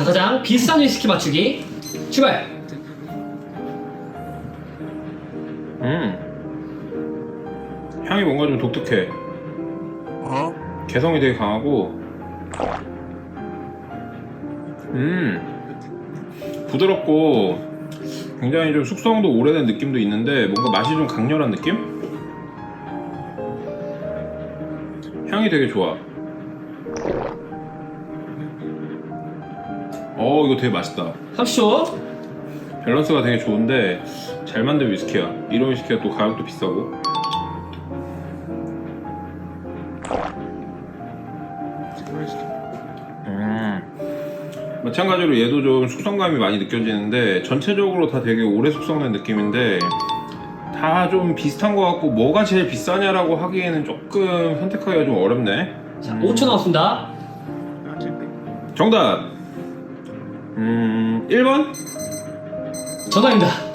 자 가장 비싼 위스키 맞추기 출발 음. 향이 뭔가 좀 독특해. 개성이 되게 강하고. 음. 부드럽고 굉장히 좀 숙성도 오래된 느낌도 있는데 뭔가 맛이 좀 강렬한 느낌? 향이 되게 좋아. 어, 이거 되게 맛있다. 30초 밸런스가 되게 좋은데 잘 만든 위스키야. 이런 위스키가 또 가격도 비싸고. 음. 마찬가지로 얘도 좀 숙성감이 많이 느껴지는데 전체적으로 다 되게 오래 숙성된 느낌인데 다 좀 비슷한 것 같고 뭐가 제일 비싸냐라고 하기에는 조금 선택하기가 좀 어렵네. 자 5초 남았습니다 정답. 음, 1번? 정답입니다